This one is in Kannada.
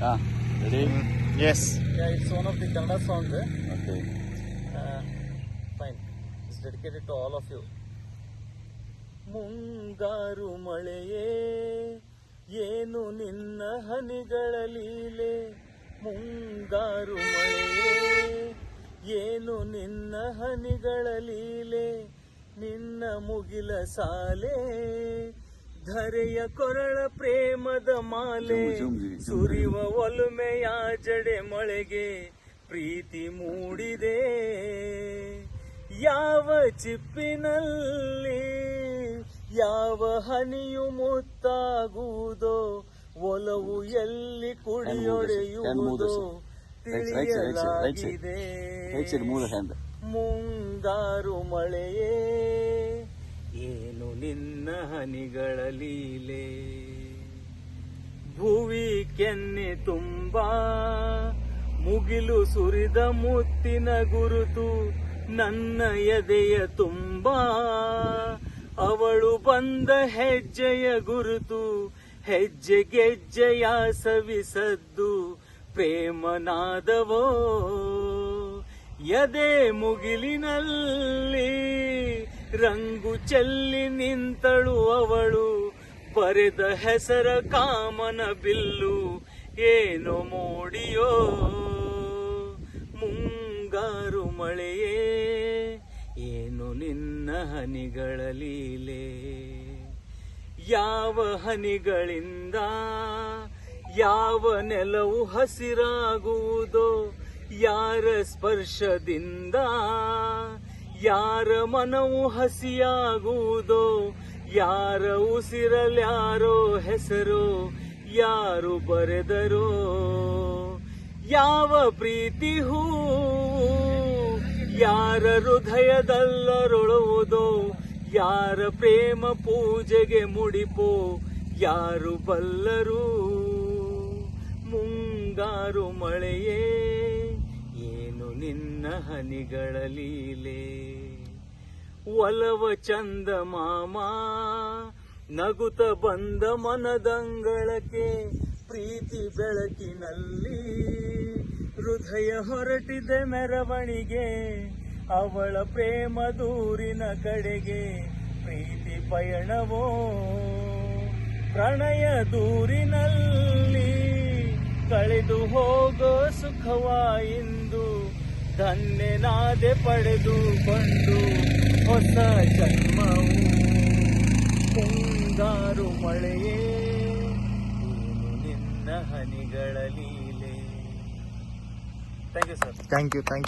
ಹಾ Mm. Yes. Yeah, it's one of the Kannada songs. eh? Okay Uh, fine. It's dedicated to all of you. ಮುಂಗಾರು ಮಳೆಯೇ ಏನು ನಿನ್ನ ಹನಿಗಳ ಲೀಲೆ ಮುಂಗಾರು ಮಳೆಯೇ ಏನು ನಿನ್ನ ಹನಿಗಳ ಲೀಲೆ ನಿನ್ನ ಮುಗಿಲ ಸಾಲೆ ಧರೆಯ ಕೊರಳ ಪ್ರೇಮದ ಮಾಲೆ. ಸುರಿವ ಒಲುಮೆಯ ಜಡೆ ಮೊಳೆಗೆ ಪ್ರೀತಿ ಮೂಡಿದೆ. ಯಾವ ಚಿಪ್ಪಿನಲ್ಲಿ ಯಾವ ಹನಿಯು ಮುತ್ತಾಗುವುದೋ ಒಲವು ಎಲ್ಲಿ ಕುಡಿಯೊಡೆಯುವುದೋ. ತಿಳಿಯಲಾಗಿದೆ. ಮುಂಗಾರು ಮಳೆಯೇ ಏನು ನಿನ್ನ ಹನಿಗಳ ಲೀಲೆ? ಭುವಿ ಕೆನ್ನೆ ತುಂಬಾ, ಮುಗಿಲು ಸುರಿದ ಮುತ್ತಿನ ಗುರುತು ನನ್ನ ಎದೆಯ ತುಂಬಾ. ಅವಳು ಬಂದ ಹೆಜ್ಜೆಯ ಗುರುತು, ಹೆಜ್ಜೆ ಗೆಜ್ಜೆಯ ಸವಿಸದ್ದು ಪ್ರೇಮನಾದವೋ. ಎದೆ ಮುಗಿಲಿನಲ್ಲಿ ರಂಗು ಚೆಲ್ಲಿ ನಿಂತಳು ಅವಳು, ಬರೆದ ಹೆಸರ ಕಾಮನ ಬಿಲ್ಲು, ಏನು ಮೋಡಿಯೋ, ಮುಂಗಾರು ಮಳೆಯೇ, ಏನು ನಿನ್ನ ಹನಿಗಳ ಲೀಲೆ? ಯಾವ ಹನಿಗಳಿಂದ, ಯಾವ ನೆಲವು ಹಸಿರಾಗುವುದೋ, ಯಾರ ಸ್ಪರ್ಶದಿಂದ ಯಾರ ಮನವು ಹಸಿಯಾಗುವುದೋ, ಯಾರ ಉಸಿರಲ್ಯಾರೋ ಹೆಸರು, ಯಾರು ಬರೆದರೋ, ಯಾವ ಪ್ರೀತಿ ಹೂ, ಯಾರ ಹೃದಯದಲ್ಲರೊಳುವುದೋ, ಯಾರ ಪ್ರೇಮ ಪೂಜೆಗೆ ಮುಡಿಪೋ, ಯಾರು ಬಲ್ಲರೂ, ಮುಂಗಾರು ಮಳೆಯೇ. ನಿನ್ನ ಹನಿಗಳ ಲೀಲೆ ಒಲವ ಚಂದ ಮಾಮ, ನಗುತ ಬಂದ ಮನದಂಗಳಕ್ಕೆ ಪ್ರೀತಿ ಬೆಳಕಿನಲ್ಲಿ. ಹೃದಯ ಹೊರಟಿದೆ ಮೆರವಣಿಗೆ, ಅವಳ ಪ್ರೇಮ ದೂರಿನ ಕಡೆಗೆ ಪ್ರೀತಿ ಪಯಣವೋ. ಪ್ರಣಯ ದೂರಿನಲ್ಲಿ ಕಳೆದು ಹೋಗೋ ಸುಖವ ಇಂದು ಧನ್ಯನಾದೆ ಪಡೆದುಕೊಂಡು ಹೊಸ ಜನ್ಮವು ಮುಂಗಾರು ಮಳೆಯೇ. ನಿನ್ನ ಹನಿಗಳ ಲೀಲೆ. Thank you sir thank you thank